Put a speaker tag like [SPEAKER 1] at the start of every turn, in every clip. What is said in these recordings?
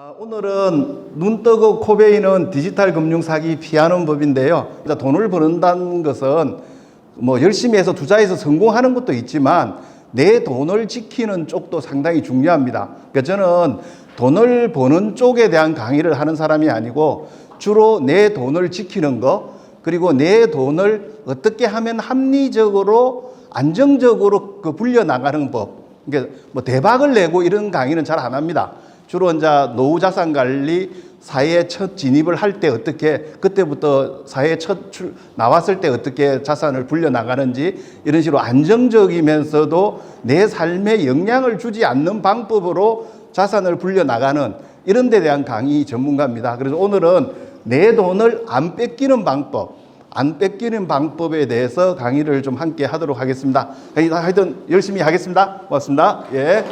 [SPEAKER 1] 아, 오늘은 눈 뜨고 코 베이는 디지털 금융 사기 피하는 법인데요. 돈을 버는다는 것은 뭐 열심히 해서 투자해서 성공하는 것도 있지만 내 돈을 지키는 쪽도 상당히 중요합니다. 그러니까 저는 돈을 버는 쪽에 대한 강의를 하는 사람이 아니고 주로 내 돈을 지키는 거 그리고 내 돈을 어떻게 하면 합리적으로 안정적으로 그 불려 나가는 법. 그러니까 뭐 대박을 내고 이런 강의는 잘 안 합니다. 주로 이제 노후 자산 관리 사회에 첫 진입을 할 때 어떻게 그때부터 사회에 첫 출, 나왔을 때 어떻게 자산을 불려 나가는지 이런 식으로 안정적이면서도 내 삶에 영향을 주지 않는 방법으로 자산을 불려 나가는 이런 데 대한 강의 전문가입니다. 그래서 오늘은 내 돈을 안 뺏기는 방법 안 뺏기는 방법에 대해서 강의를 좀 함께 하도록 하겠습니다. 하여튼 열심히 하겠습니다. 고맙습니다. 예.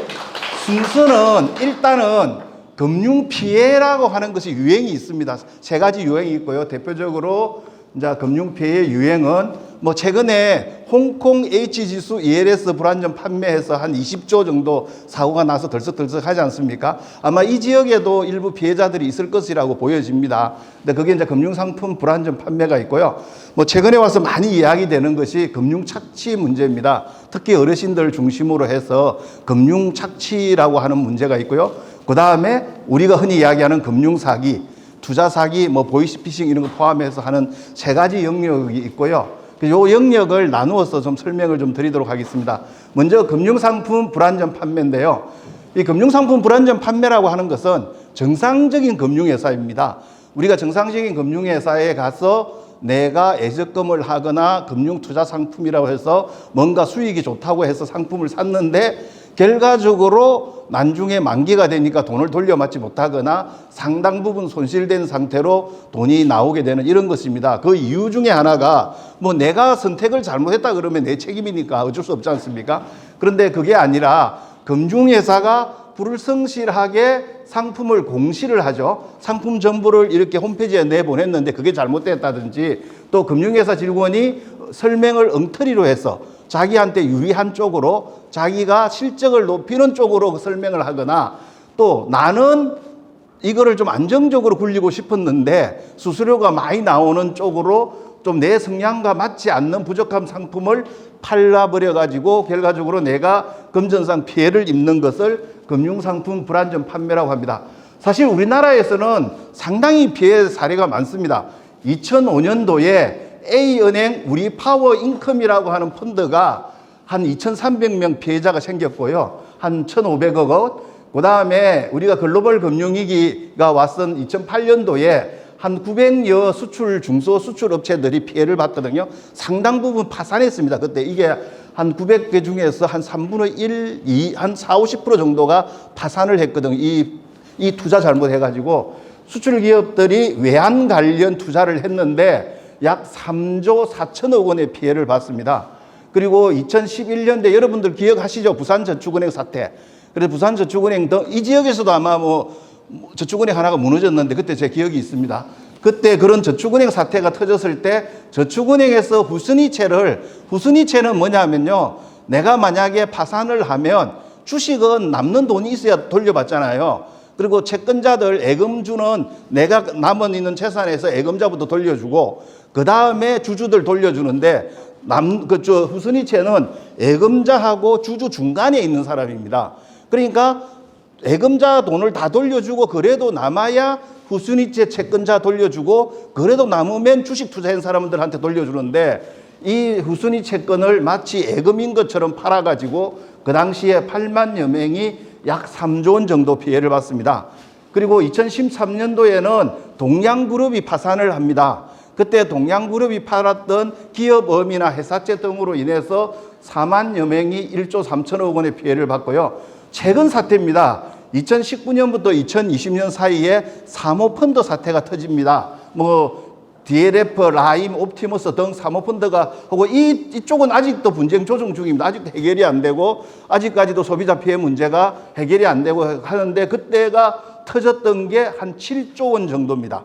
[SPEAKER 1] 순서는 일단은 금융 피해라고 하는 것이 유행이 있습니다. 세 가지 유행이 있고요. 대표적으로 이제 금융 피해의 유행은 뭐 최근에 홍콩 H 지수 ELS 불안전 판매해서 한 20조 정도 사고가 나서 덜썩덜썩 하지 않습니까? 아마 이 지역에도 일부 피해자들이 있을 것이라고 보여집니다. 근데 그게 이제 금융상품 불안전 판매가 있고요. 뭐 최근에 와서 많이 이야기되는 것이 금융 착취 문제입니다. 특히 어르신들 중심으로 해서 금융 착취라고 하는 문제가 있고요. 그 다음에 우리가 흔히 이야기하는 금융 사기, 투자 사기, 뭐 보이스피싱 이런 거 포함해서 하는 세 가지 영역이 있고요. 그요 영역을 나누어서 좀 설명을 좀 드리도록 하겠습니다. 먼저 금융상품 불안전 판매인데요. 이 금융상품 불안전 판매라고 하는 것은 정상적인 금융회사입니다. 우리가 정상적인 금융회사에 가서 내가 예적금을 하거나 금융 투자 상품이라고 해서 뭔가 수익이 좋다고 해서 상품을 샀는데 결과적으로 나중에 만기가 되니까 돈을 돌려받지 못하거나 상당 부분 손실된 상태로 돈이 나오게 되는 이런 것입니다. 그 이유 중에 하나가 뭐 내가 선택을 잘못했다 그러면 내 책임이니까 어쩔 수 없지 않습니까? 그런데 그게 아니라 금융회사가 불성실하게 상품을 공시를 하죠. 상품 정보를 이렇게 홈페이지에 내보냈는데 그게 잘못됐다든지 또 금융회사 직원이 설명을 엉터리로 해서 자기한테 유리한 쪽으로 자기가 실적을 높이는 쪽으로 설명을 하거나 또 나는 이거를 좀 안정적으로 굴리고 싶었는데 수수료가 많이 나오는 쪽으로 좀 내 성향과 맞지 않는 부족한 상품을 팔라버려 가지고 결과적으로 내가 금전상 피해를 입는 것을 금융상품 불안전 판매라고 합니다. 사실 우리나라에서는 상당히 피해 사례가 많습니다. 2005년도에 A은행 우리 파워 인컴이라고 하는 펀드가 한 2,300명 피해자가 생겼고요. 한 1,500억 원. 그 다음에 우리가 글로벌 금융위기가 왔던 2008년도에 한 900여 수출 중소 수출 업체들이 피해를 봤거든요. 상당 부분 파산했습니다. 그때 이게 한 900개 중에서 한 3분의 1, 2, 한 4, 50% 정도가 파산을 했거든요. 이, 이 투자 잘못해가지고 수출 기업들이 외환 관련 투자를 했는데 약 3조 4천억 원의 피해를 봤습니다. 그리고 2011년대 여러분들 기억하시죠? 부산저축은행 사태. 그래서 부산저축은행 등이 지역에서도 아마 뭐 저축은행 하나가 무너졌는데 그때 제 기억이 있습니다. 그때 그런 저축은행 사태가 터졌을 때 저축은행에서 후순위채를 후순위채는 뭐냐면요. 내가 만약에 파산을 하면 주식은 남는 돈이 있어야 돌려받잖아요. 그리고 채권자들 예금주는 내가 남은 있는 재산에서 예금자부터 돌려주고 그 다음에 주주들 돌려주는데 남 그저 후순위채는 예금자하고 주주 중간에 있는 사람입니다. 그러니까 예금자 돈을 다 돌려주고 그래도 남아야 후순위채 채권자 돌려주고 그래도 남으면 주식 투자한 사람들한테 돌려주는데 이 후순위 채권을 마치 예금인 것처럼 팔아가지고 그 당시에 8만여 명이 약 3조 원 정도 피해를 봤습니다. 그리고 2013년도에는 동양그룹이 파산을 합니다. 그때 동양그룹이 팔았던 기업음이나 회사채 등으로 인해서 4만여 명이 1조 3천억 원의 피해를 봤고요. 최근 사태입니다. 2019년부터 2020년 사이에 사모펀드 사태가 터집니다. 뭐 DLF, 라임, 옵티머스 등 사모펀드가 하고 이 이쪽은 아직도 분쟁 조정 중입니다. 아직도 해결이 안 되고 아직까지도 소비자 피해 문제가 해결이 안 되고 하는데 그때가 터졌던 게 한 7조 원 정도입니다.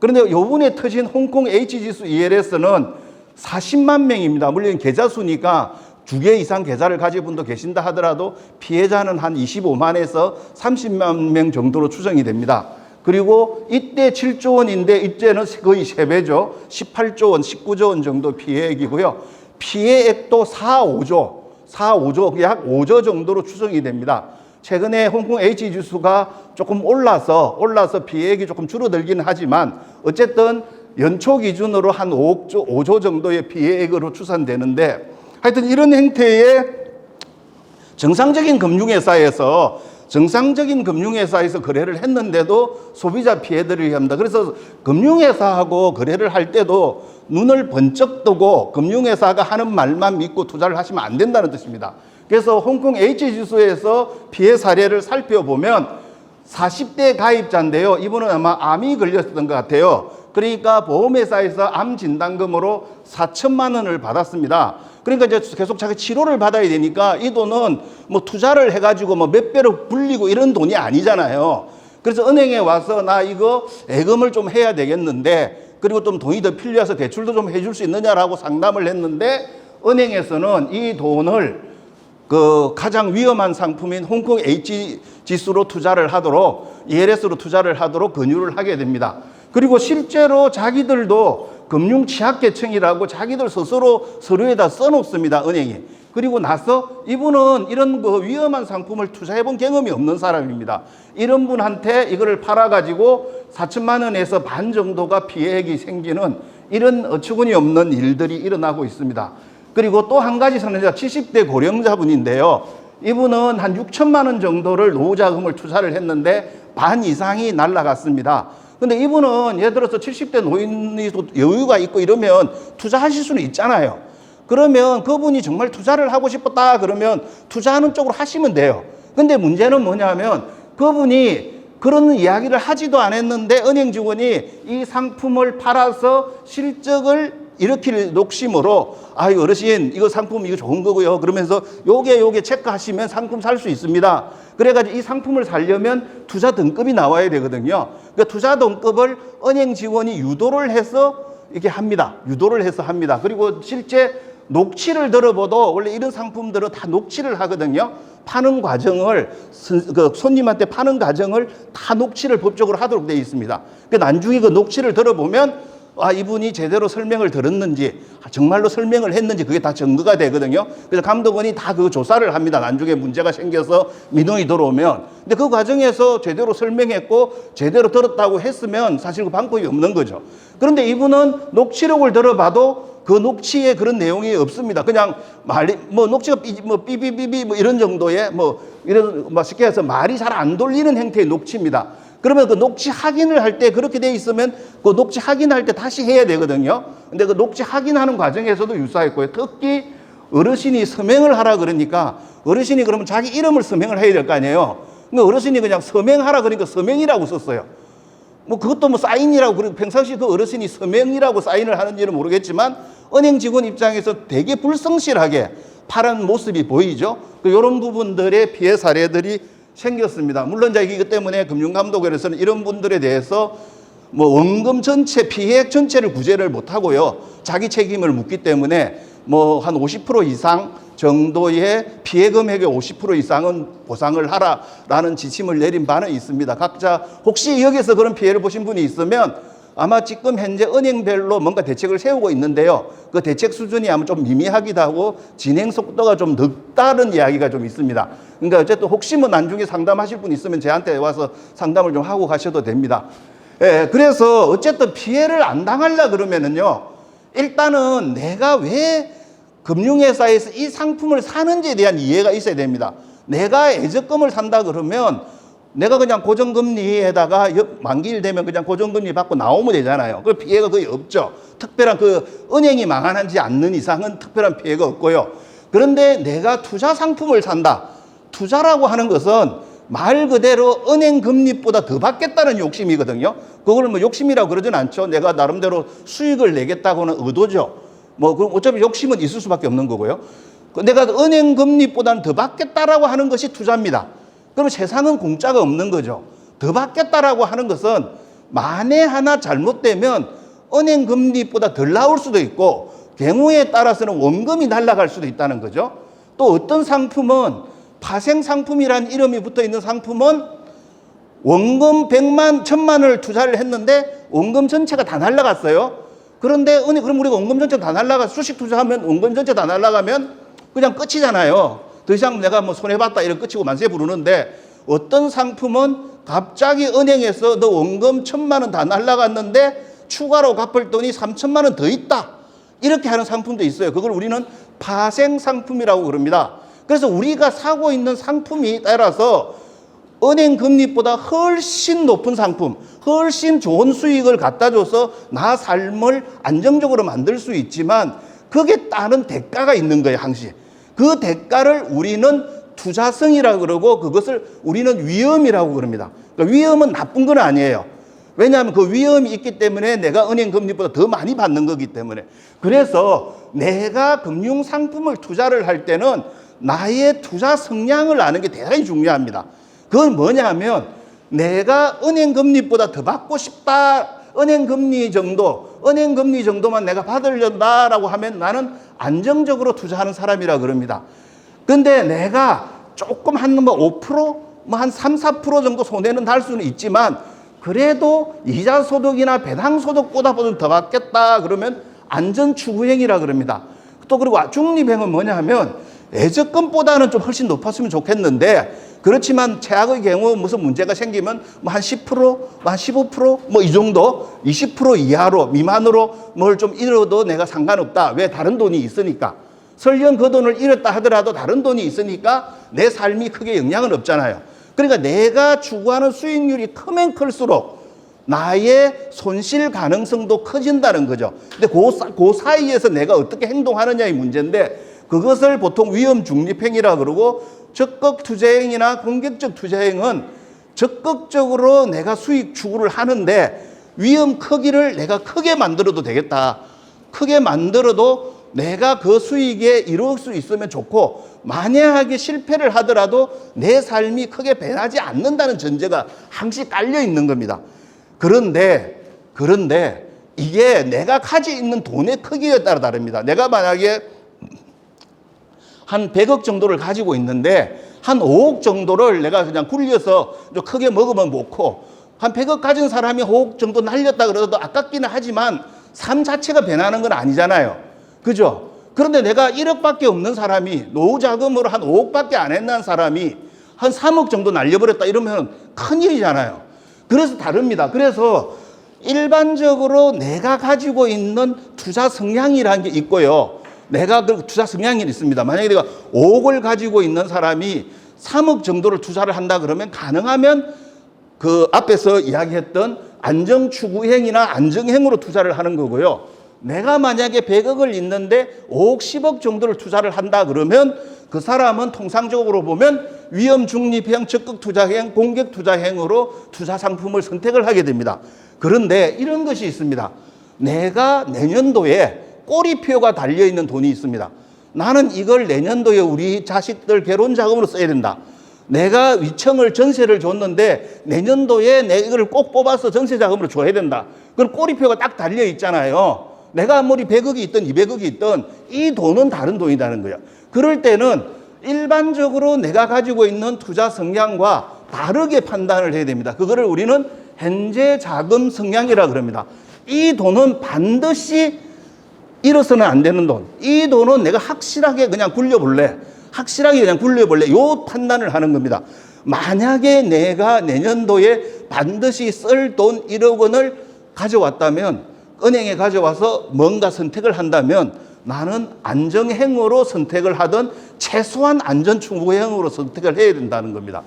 [SPEAKER 1] 그런데 요번에 터진 홍콩 H지수 ELS는 40만 명입니다. 물론 계좌 수니까 두 개 이상 계좌를 가진 분도 계신다 하더라도 피해자는 한 25만에서 30만 명 정도로 추정이 됩니다. 그리고 이때 7조 원인데 이때는 거의 3배죠. 18조 원, 19조 원 정도 피해액이고요. 피해액도 4, 5조, 4, 5조, 약 5조 정도로 추정이 됩니다. 최근에 홍콩 H 지수가 조금 올라서 올라서 피해액이 조금 줄어들기는 하지만 어쨌든 연초 기준으로 한 5조, 5조 정도의 피해액으로 추산되는데 하여튼 이런 행태의 정상적인 금융회사에서 정상적인 금융회사에서 거래를 했는데도 소비자 피해들을 위합니다. 그래서 금융회사하고 거래를 할 때도 눈을 번쩍 뜨고 금융회사가 하는 말만 믿고 투자를 하시면 안 된다는 뜻입니다. 그래서 홍콩 H지수에서 피해 사례를 살펴보면 40대 가입자인데요. 이분은 아마 암이 걸렸던 것 같아요. 그러니까 보험회사에서 암 진단금으로 4천만 원을 받았습니다. 그러니까 이제 계속 자기 치료를 받아야 되니까 이 돈은 뭐 투자를 해가지고 뭐 몇 배로 불리고 이런 돈이 아니잖아요. 그래서 은행에 와서 나 이거 예금을 좀 해야 되겠는데 그리고 좀 돈이 더 필요해서 대출도 좀 해줄 수 있느냐라고 상담을 했는데 은행에서는 이 돈을 그 가장 위험한 상품인 홍콩 H 지수로 투자를 하도록 ELS로 투자를 하도록 권유를 하게 됩니다. 그리고 실제로 자기들도 금융 취약계층이라고 자기들 스스로 서류에다 써놓습니다. 은행이. 그리고 나서 이분은 이런 그 위험한 상품을 투자해 본 경험이 없는 사람입니다. 이런 분한테 이거를 팔아가지고 4천만 원에서 반 정도가 피해액이 생기는 이런 어처구니 없는 일들이 일어나고 있습니다. 그리고 또 한 가지 선언자 70대 고령자분인데요. 이분은 한 6천만 원 정도를 노후자금을 투자를 했는데 반 이상이 날라갔습니다. 근데 이분은 예를 들어서 70대 노인이 또 여유가 있고 이러면 투자하실 수는 있잖아요. 그러면 그분이 정말 투자를 하고 싶었다 그러면 투자하는 쪽으로 하시면 돼요. 근데 문제는 뭐냐면 그분이 그런 이야기를 하지도 않았는데 은행 직원이 이 상품을 팔아서 실적을 일으킬 욕심으로 아 어르신 이거 상품 이거 좋은 거고요. 그러면서 요게 요게 체크하시면 상품 살 수 있습니다. 그래가지고 이 상품을 살려면 투자 등급이 나와야 되거든요. 그러니까 투자 등급을 은행 직원이 유도를 해서 이렇게 합니다. 유도를 해서 합니다. 그리고 실제 녹취를 들어봐도 원래 이런 상품들은 다 녹취를 하거든요. 파는 과정을 선- 그 손님한테 파는 과정을 다 녹취를 법적으로 하도록 되어 있습니다. 그 나중에 그 녹취를 들어보면 아 이분이 제대로 설명을 들었는지 아, 정말로 설명을 했는지 그게 다 증거가 되거든요. 그래서 감독원이 다 그 조사를 합니다. 나중에 문제가 생겨서 민원이 들어오면 근데 그 과정에서 제대로 설명했고 제대로 들었다고 했으면 사실 그 방법이 없는 거죠. 그런데 이분은 녹취록을 들어봐도 그 녹취에 그런 내용이 없습니다. 그냥 말이 뭐 녹취가 삐, 뭐 삐삐삐삐 뭐 이런 정도의 뭐 이런 뭐 쉽게 해서 말이 잘 안 돌리는 형태의 녹취입니다. 그러면 그 녹취 확인을 할 때 그렇게 돼 있으면 그 녹취 확인할 때 다시 해야 되거든요. 근데 그 녹취 확인하는 과정에서도 유사했고요. 특히 어르신이 서명을 하라 그러니까 어르신이 그러면 자기 이름을 서명을 해야 될 거 아니에요. 근데 어르신이 그냥 서명하라 그러니까 서명이라고 썼어요. 뭐 그것도 뭐 사인이라고 그리고 평상시 그 어르신이 서명이라고 사인을 하는지는 모르겠지만 은행 직원 입장에서 되게 불성실하게 파란 모습이 보이죠. 그 이런 부분들의 피해 사례들이 생겼습니다. 물론 이것 때문에 금융감독원에서는 이런 분들에 대해서 뭐 원금 전체 피해액 전체를 구제를 못 하고요. 자기 책임을 묻기 때문에 뭐 한 50% 이상 정도의 피해 금액의 50% 이상은 보상을 하라라는 지침을 내린 바는 있습니다. 각자 혹시 여기서 그런 피해를 보신 분이 있으면 아마 지금 현재 은행별로 뭔가 대책을 세우고 있는데요. 그 대책 수준이 아마 좀 미미하기도 하고 진행 속도가 좀 늦다는 이야기가 좀 있습니다. 그러니까 어쨌든 혹시 뭐 나중에 상담하실 분 있으면 저한테 와서 상담을 좀 하고 가셔도 됩니다. 예, 그래서 어쨌든 피해를 안 당하려 그러면은요. 일단은 내가 왜 금융회사에서 이 상품을 사는지에 대한 이해가 있어야 됩니다. 내가 예적금을 산다 그러면 내가 그냥 고정금리에다가 여- 만기일 되면 그냥 고정금리 받고 나오면 되잖아요. 그 피해가 거의 없죠. 특별한 그 은행이 망하지 않는 이상은 특별한 피해가 없고요. 그런데 내가 투자 상품을 산다. 투자라고 하는 것은 말 그대로 은행 금리보다 더 받겠다는 욕심이거든요. 그걸 뭐 욕심이라고 그러진 않죠. 내가 나름대로 수익을 내겠다고는 의도죠. 뭐, 그 어차피 욕심은 있을 수밖에 없는 거고요. 그 내가 은행 금리보다는 더 받겠다라고 하는 것이 투자입니다. 그러면 세상은 공짜가 없는 거죠. 더 받겠다라고 하는 것은 만에 하나 잘못되면 은행 금리보다 덜 나올 수도 있고 경우에 따라서는 원금이 날아갈 수도 있다는 거죠. 또 어떤 상품은 파생 상품이란 이름이 붙어 있는 상품은 원금 100만, 1000만을 투자를 했는데 원금 전체가 다 날아갔어요. 그런데 은행 그럼 우리가 원금 전체 다 날아가 수식 투자하면 원금 전체 다 날아가면 그냥 끝이잖아요. 더 이상 내가 뭐 손해 봤다 이런 끝이고 만세 부르는데 어떤 상품은 갑자기 은행에서 너 원금 천만 원 다 날라갔는데 추가로 갚을 돈이 3천만 원 더 있다. 이렇게 하는 상품도 있어요. 그걸 우리는 파생 상품이라고 그럽니다. 그래서 우리가 사고 있는 상품이 따라서 은행 금리보다 훨씬 높은 상품, 훨씬 좋은 수익을 갖다 줘서 나 삶을 안정적으로 만들 수 있지만 그게 따른 대가가 있는 거예요, 항시. 그 대가를 우리는 투자성이라고 그러고 그것을 우리는 위험이라고 그럽니다. 그러니까 위험은 나쁜 건 아니에요. 왜냐하면 그 위험이 있기 때문에 내가 은행 금리보다 더 많이 받는 거기 때문에. 그래서 내가 금융 상품을 투자를 할 때는 나의 투자 성향을 아는 게 대단히 중요합니다. 그건 뭐냐면 내가 은행 금리보다 더 받고 싶다. 은행 금리 정도, 은행 금리 정도만 내가 받으려다라고 하면 나는 안정적으로 투자하는 사람이라 그럽니다. 근데 내가 조금 한뭐 5%, 뭐한 3, 4% 정도 손해는 날 수는 있지만 그래도 이자 소득이나 배당 소득보다 더 받겠다 그러면 안전 추구행위라 그럽니다. 또 그리고 중립행은 뭐냐 하면 예적금보다는 좀 훨씬 높았으면 좋겠는데 그렇지만 최악의 경우 무슨 문제가 생기면 뭐 한 10%, 뭐한 15%뭐 이 정도 20% 이하로 미만으로 뭘 좀 잃어도 내가 상관없다. 왜 다른 돈이 있으니까. 설령 그 돈을 잃었다 하더라도 다른 돈이 있으니까 내 삶이 크게 영향은 없잖아요. 그러니까 내가 추구하는 수익률이 크면 클수록 나의 손실 가능성도 커진다는 거죠. 근데 그, 사- 그 사이에서 내가 어떻게 행동하느냐의 문제인데 그것을 보통 위험 중립 행위라 그러고 적극 투자 행위나 공격적 투자 행은 적극적으로 내가 수익 추구를 하는데 위험 크기를 내가 크게 만들어도 되겠다. 크게 만들어도 내가 그 수익에 이룰 수 있으면 좋고 만약에 실패를 하더라도 내 삶이 크게 변하지 않는다는 전제가 항시 깔려 있는 겁니다. 그런데 그런데 이게 내가 가지고 있는 돈의 크기에 따라 다릅니다. 내가 만약에 한 100억 정도를 가지고 있는데 한 5억 정도를 내가 그냥 굴려서 좀 크게 먹으면 먹고 한 100억 가진 사람이 5억 정도 날렸다 그래도 아깝기는 하지만 삶 자체가 변하는 건 아니잖아요. 그죠? 그런데 내가 1억밖에 없는 사람이 노후 자금으로 한 5억밖에 안 했는 사람이 한 3억 정도 날려버렸다 이러면 큰일이잖아요. 그래서 다릅니다. 그래서 일반적으로 내가 가지고 있는 투자 성향이라는 게 있고요. 내가 그 투자 성향이 있습니다. 만약에 내가 5억을 가지고 있는 사람이 3억 정도를 투자를 한다 그러면 가능하면 그 앞에서 이야기했던 안정 추구행위나 안정행으로 투자를 하는 거고요. 내가 만약에 100억을 있는데 5억, 10억 정도를 투자를 한다 그러면 그 사람은 통상적으로 보면 위험 중립형, 적극 투자형, 공격 투자형으로 투자 상품을 선택을 하게 됩니다. 그런데 이런 것이 있습니다. 내가 내년도에 꼬리표가 달려 있는 돈이 있습니다. 나는 이걸 내년도에 우리 자식들 결혼 자금으로 써야 된다. 내가 위청을 전세를 줬는데 내년도에 내 이걸 꼭 뽑아서 전세 자금으로 줘야 된다. 그럼 꼬리표가 딱 달려 있잖아요. 내가 아무리 100억이 있든 200억이 있든 이 돈은 다른 돈이라는 거야. 그럴 때는 일반적으로 내가 가지고 있는 투자 성향과 다르게 판단을 해야 됩니다. 그거를 우리는 현재 자금 성향이라 그럽니다. 이 돈은 반드시 잃어서는 안 되는 돈. 이 돈은 내가 확실하게 그냥 굴려볼래. 확실하게 그냥 굴려볼래. 요 판단을 하는 겁니다. 만약에 내가 내년도에 반드시 쓸 돈 1억 원을 가져왔다면, 은행에 가져와서 뭔가 선택을 한다면 나는 안정행으로 선택을 하든 최소한 안전추구행으로 선택을 해야 된다는 겁니다.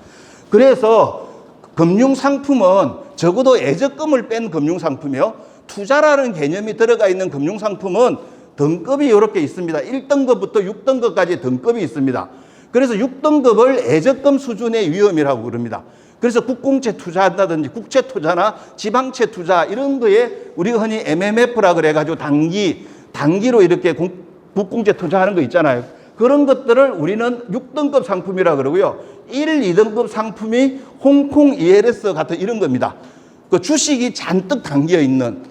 [SPEAKER 1] 그래서 금융상품은 적어도 예적금을 뺀 금융상품이요. 투자라는 개념이 들어가 있는 금융상품은 등급이 이렇게 있습니다. 1등급부터 6등급까지 등급이 있습니다. 그래서 6등급을 예적금 수준의 위험이라고 그럽니다. 그래서 국공채 투자한다든지 국채 투자나 지방채 투자 이런 거에 우리가 흔히 MMF라 그래가지고 단기, 단기로 이렇게 국- 국공채 투자하는 거 있잖아요. 그런 것들을 우리는 6등급 상품이라 그러고요. 1, 2등급 상품이 홍콩 ELS 같은 이런 겁니다. 그 주식이 잔뜩 담겨 있는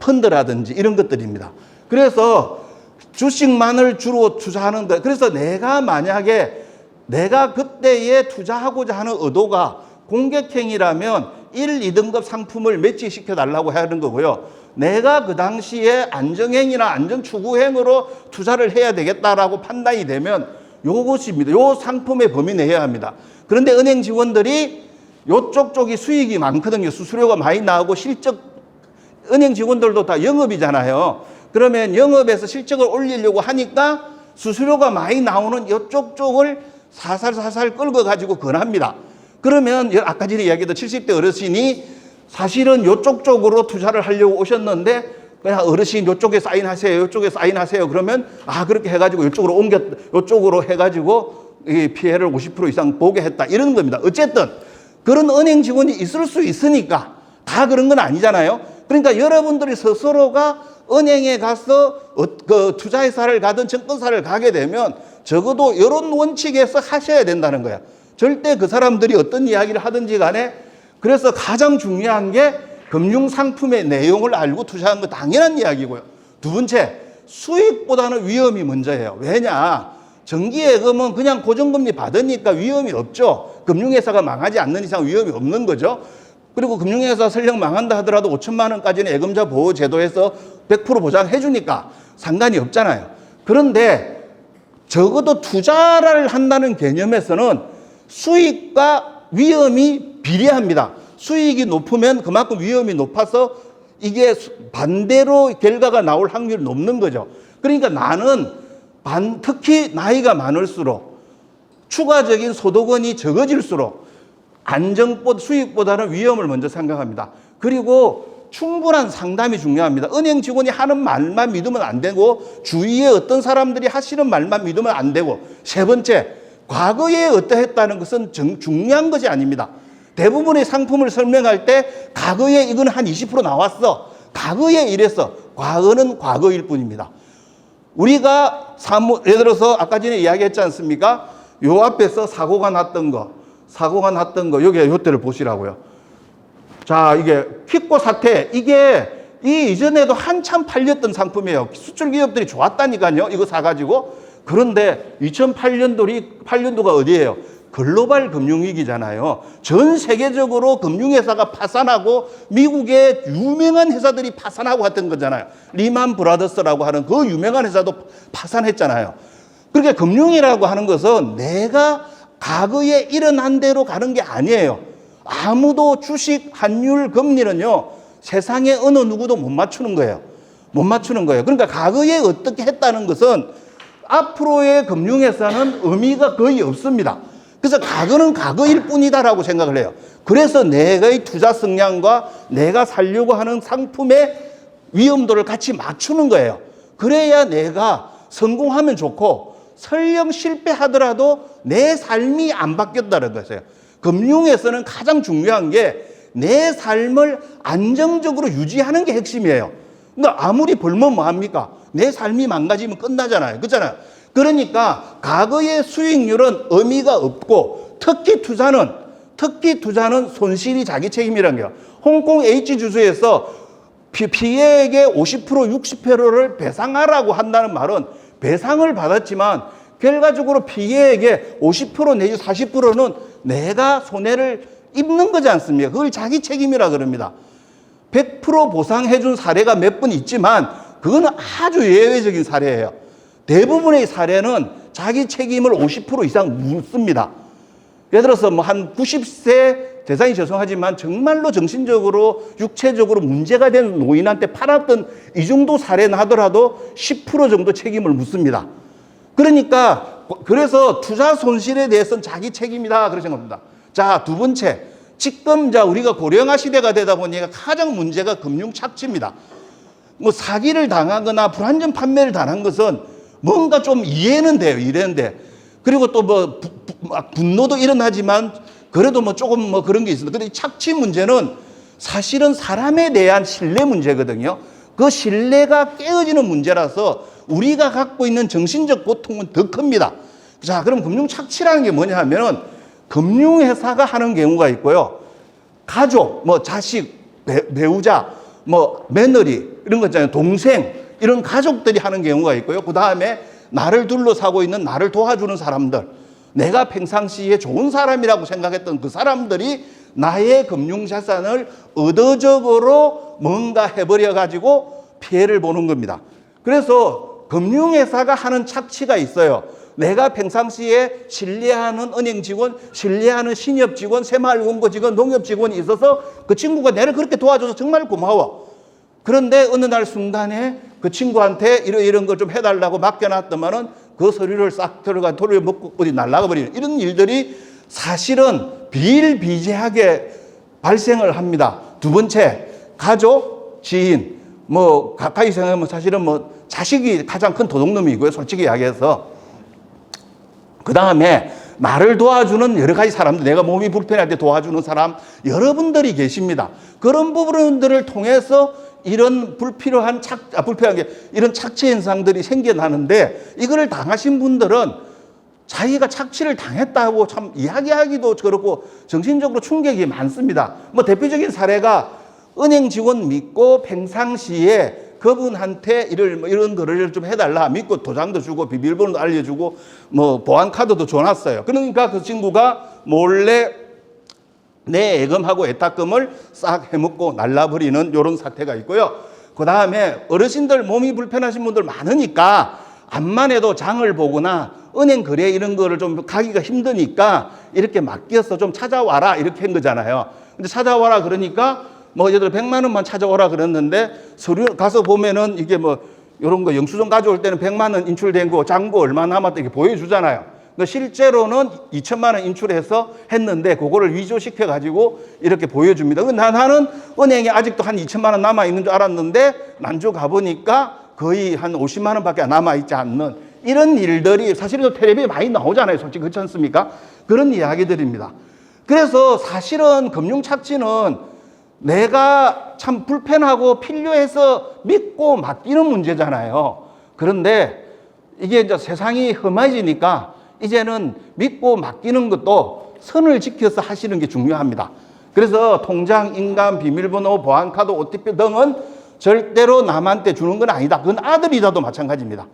[SPEAKER 1] 펀드라든지 이런 것들입니다. 그래서 주식만을 주로 투자하는데 그래서 내가 만약에 내가 그때에 투자하고자 하는 의도가 공격행위라면 1, 2등급 상품을 매치시켜 달라고 하는 거고요. 내가 그 당시에 안정행위나 안정추구행으로 투자를 해야 되겠다라고 판단이 되면 요것입니다. 요 상품의 범위 내야 합니다. 그런데 은행 직원들이 요쪽 쪽이 수익이 많거든요. 수수료가 많이 나오고 실적 은행 직원들도 다 영업이잖아요. 그러면 영업에서 실적을 올리려고 하니까 수수료가 많이 나오는 이쪽 쪽을 사살사살 끌고 가지고 권합니다. 그러면 여- 아까 전에 이야기했던 70대 어르신이 사실은 이쪽 쪽으로 투자를 하려고 오셨는데 그냥 어르신 이쪽에 사인하세요. 이쪽에 사인하세요. 그러면 아 그렇게 해가지고 이쪽으로 옮겼 이쪽으로 해가지고 이 피해를 50% 이상 보게 했다 이런 겁니다. 어쨌든 그런 은행 직원이 있을 수 있으니까 다 그런 건 아니잖아요. 그러니까 여러분들이 스스로가 은행에 가서 어, 그 투자회사를 가든 증권사를 가게 되면 적어도 이런 원칙에서 하셔야 된다는 거야. 절대 그 사람들이 어떤 이야기를 하든지 간에 그래서 가장 중요한 게 금융 상품의 내용을 알고 투자하는 거 당연한 이야기고요. 두 번째, 수익보다는 위험이 먼저예요. 왜냐? 정기예금은 그냥 고정금리 받으니까 위험이 없죠. 금융회사가 망하지 않는 이상 위험이 없는 거죠. 그리고 금융회사 설령 망한다 하더라도 5천만 원까지는 예금자 보호 제도에서 100% 보장해 주니까 상관이 없잖아요. 그런데 적어도 투자를 한다는 개념에서는 수익과 위험이 비례합니다. 수익이 높으면 그만큼 위험이 높아서 이게 수- 반대로 결과가 나올 확률이 높는 거죠. 그러니까 나는 반, 특히 나이가 많을수록 추가적인 소득원이 적어질수록 안정보 수익보다는 위험을 먼저 생각합니다. 그리고 충분한 상담이 중요합니다. 은행 직원이 하는 말만 믿으면 안 되고 주위에 어떤 사람들이 하시는 말만 믿으면 안 되고 세 번째 과거에 어떠했다는 것은 정- 중요한 것이 아닙니다. 대부분의 상품을 설명할 때 과거에 이건 한 20% 나왔어. 과거에 이랬어. 과거는 과거일 뿐입니다. 우리가 사무, 예를 들어서 아까 전에 이야기했지 않습니까? 요 앞에서 사고가 났던 거, 사고가 났던 거, 여기 요때를 보시라고요. 자, 이게 퀵고 사태, 이게 이 이전에도 한참 팔렸던 상품이에요. 수출 기업들이 좋았다니까요. 이거 사가지고. 그런데 2008년도리, 8년도가 어디예요? 글로벌 금융위기잖아요. 전 세계적으로 금융회사가 파산하고 미국의 유명한 회사들이 파산하고 했던 거잖아요. 리만 브라더스라고 하는 그 유명한 회사도 파산했잖아요. 그러니까 금융이라고 하는 것은 내가 과거에 일어난 대로 가는 게 아니에요. 아무도 주식 환율 금리는요 세상에 어느 누구도 못 맞추는 거예요. 못 맞추는 거예요. 그러니까 과거에 어떻게 했다는 것은 앞으로의 금융회사는 의미가 거의 없습니다. 그래서 과거는 과거일 뿐이다라고 생각을 해요. 그래서 내가의 투자 성향과 내가 살려고 하는 상품의 위험도를 같이 맞추는 거예요. 그래야 내가 성공하면 좋고 설령 실패하더라도 내 삶이 안 바뀌었다는 것이에요. 금융에서는 가장 중요한 게 내 삶을 안정적으로 유지하는 게 핵심이에요. 그러니까 아무리 벌면 뭐합니까? 내 삶이 망가지면 끝나잖아요. 그렇잖아요. 그러니까 과거의 수익률은 의미가 없고 특히 투자는 특히 투자는 손실이 자기 책임이라는 거예요. 홍콩 H 주수에서 피- 피해액의 50% 60%를 배상하라고 한다는 말은 배상을 받았지만 결과적으로 피해액의 50% 내지 40%는 내가 손해를 입는 거지 않습니까? 그걸 자기 책임이라 그럽니다. 100% 보상해 준 사례가 몇 번 있지만 그거는 아주 예외적인 사례예요. 대부분의 사례는 자기 책임을 50% 이상 묻습니다. 예를 들어서 뭐 한 90세 대상이 죄송하지만 정말로 정신적으로 육체적으로 문제가 된 노인한테 팔았던 이 정도 사례는 하더라도 10% 정도 책임을 묻습니다. 그러니까 그래서 투자 손실에 대해서는 자기 책임이다 그렇게 생각합니다. 자, 두 번째. 지금 자 우리가 고령화 시대가 되다 보니까 가장 문제가 금융 착취입니다. 뭐 사기를 당하거나 불안전 판매를 당한 것은 뭔가 좀 이해는 돼요. 이해는데. 그리고 또 뭐 분노도 일어나지만 그래도 뭐 조금 뭐 그런 게 있습니다. 근데 이 착취 문제는 사실은 사람에 대한 신뢰 문제거든요. 그 신뢰가 깨어지는 문제라서 우리가 갖고 있는 정신적 고통은 더 큽니다. 자, 그럼 금융 착취라는 게 뭐냐 하면은 금융회사가 하는 경우가 있고요. 가족, 뭐 자식, 배, 배우자, 뭐 며느리 이런 거 있잖아요. 동생 이런 가족들이 하는 경우가 있고요. 그 다음에 나를 둘러싸고 있는 나를 도와주는 사람들. 내가 평상시에 좋은 사람이라고 생각했던 그 사람들이 나의 금융자산을 의도적으로 뭔가 해버려 가지고 피해를 보는 겁니다. 그래서 금융회사가 하는 착취가 있어요. 내가 평상시에 신뢰하는 은행 직원, 신뢰하는 신협 직원, 새마을금고 직원, 농협 직원이 있어서 그 친구가 나를 그렇게 도와줘서 정말 고마워. 그런데 어느 날 순간에 그 친구한테 이런 이런 거좀 해달라고 맡겨놨더만은 그 서류를 싹 들어가 돌려 먹고 어디 날라가 버리는 이런 일들이 사실은 비일비재하게 발생을 합니다. 두 번째, 가족, 지인, 뭐 가까이 생각하면 사실은 뭐 자식이 가장 큰 도둑놈이고요. 솔직히 이야기해서. 그 다음에 나를 도와주는 여러 가지 사람들, 내가 몸이 불편할 때 도와주는 사람, 여러분들이 계십니다. 그런 부분들을 통해서 이런 불필요한 착, 아, 불필요한 게 이런 착취 현상들이 생겨나는데 이거를 당하신 분들은 자기가 착취를 당했다고 참 이야기하기도 그렇고 정신적으로 충격이 많습니다. 뭐 대표적인 사례가 은행 직원 믿고 평상시에 그분한테 이를 뭐 이런 거를 좀 해달라 믿고 도장도 주고 비밀번호도 알려주고 뭐 보안 카드도 줘놨어요. 그러니까 그 친구가 몰래 내 예금하고 애탁금을 싹 해먹고 날라버리는 이런 사태가 있고요. 그 다음에 어르신들 몸이 불편하신 분들 많으니까 암만 해도 장을 보거나 은행 거래 이런 거를 좀 가기가 힘드니까 이렇게 맡겨서 좀 찾아와라 이렇게 한 거잖아요. 근데 찾아와라 그러니까 뭐 예를 들어 100만 원만 찾아오라 그랬는데 서류 가서 보면은 이게 뭐 이런 거 영수증 가져올 때는 100만 원 인출된 거 잔고 얼마 남았다 이렇게 보여주잖아요. 근데 실제로는 2천만 원 인출해서 했는데 그거를 위조시켜 가지고 이렇게 보여줍니다. 나는 은행에 아직도 한 2천만 원 남아 있는 줄 알았는데 난주 가보니까 거의 한 50만 원밖에 남아 있지 않는 이런 일들이 사실은 텔레비에 많이 나오잖아요. 솔직히 그렇지 않습니까? 그런 이야기들입니다. 그래서 사실은 금융 착취는 내가 참 불편하고 필요해서 믿고 맡기는 문제잖아요. 그런데 이게 이제 세상이 험해지니까 이제는 믿고 맡기는 것도 선을 지켜서 하시는 게 중요합니다. 그래서 통장, 인감, 비밀번호, 보안카드, OTP 등은 절대로 남한테 주는 건 아니다. 그건 아들이라도 마찬가지입니다.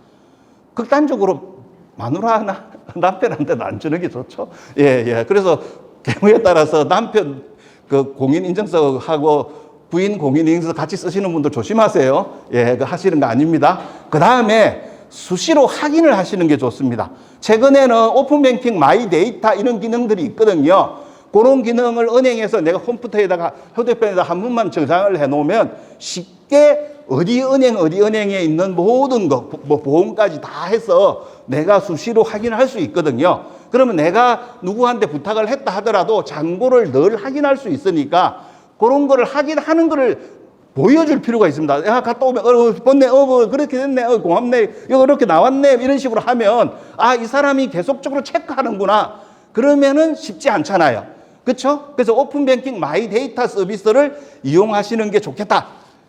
[SPEAKER 1] 극단적으로 마누라나 남편한테는 안 주는 게 좋죠. 예, 예. 그래서 경우에 따라서 남편 그 공인인증서하고 부인 공인인증서 같이 쓰시는 분들 조심하세요. 예, 그 하시는 거 아닙니다. 그 다음에 수시로 확인을 하시는 게 좋습니다. 최근에는 오픈뱅킹 마이 데이터 이런 기능들이 있거든요. 그런 기능을 은행에서 내가 컴퓨터에다가 휴대폰에다 한 번만 저장을 해 놓으면 쉽게 어디 은행 어디 은행에 있는 모든 거, 뭐 보험까지 다 해서 내가 수시로 확인할 수 있거든요. 그러면 내가 누구한테 부탁을 했다 하더라도 잔고를 늘 확인할 수 있으니까 그런 거를 확인하는 거를 보여줄 필요가 있습니다. 야, 갔다 오면, 어, 번네, 어, 뭐, 그렇게 됐네, 어, 고맙네, 이거 이렇게 나왔네, 이런 식으로 하면, 아, 이 사람이 계속적으로 체크하는구나. 그러면은 쉽지 않잖아요. 그쵸? 그래서 오픈뱅킹 마이 데이터 서비스를 이용하시는 게 좋겠다.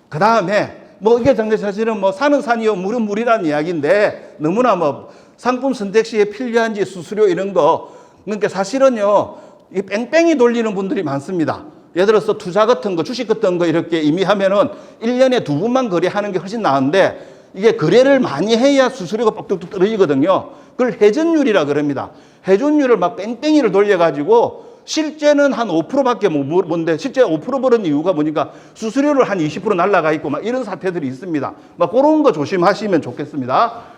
[SPEAKER 1] 그 다음에, 뭐, 이게 사실은 뭐, 사는 산이요, 물은 물이라는 이야기인데, 너무나 뭐, 상품 선택 시에 필요한지 수수료 이런 거. 그러니까 사실은요, 이 뺑뺑이 돌리는 분들이 많습니다. 예를 들어서 투자 같은 거, 주식 같은 거 이렇게 이미 하면은 1년에 두 번만 거래하는 게 훨씬 나은데 이게 거래를 많이 해야 수수료가 뻑뻑 떨어지거든요. 그걸 회전율이라 그럽니다. 회전율을 막 뺑뺑이를 돌려가지고 실제는 한 5%밖에 못 뭔데 실제 5% 버는 이유가 뭐니까 수수료를 한 20% 날라가 있고 막 이런 사태들이 있습니다. 막 그런 거 조심하시면 좋겠습니다.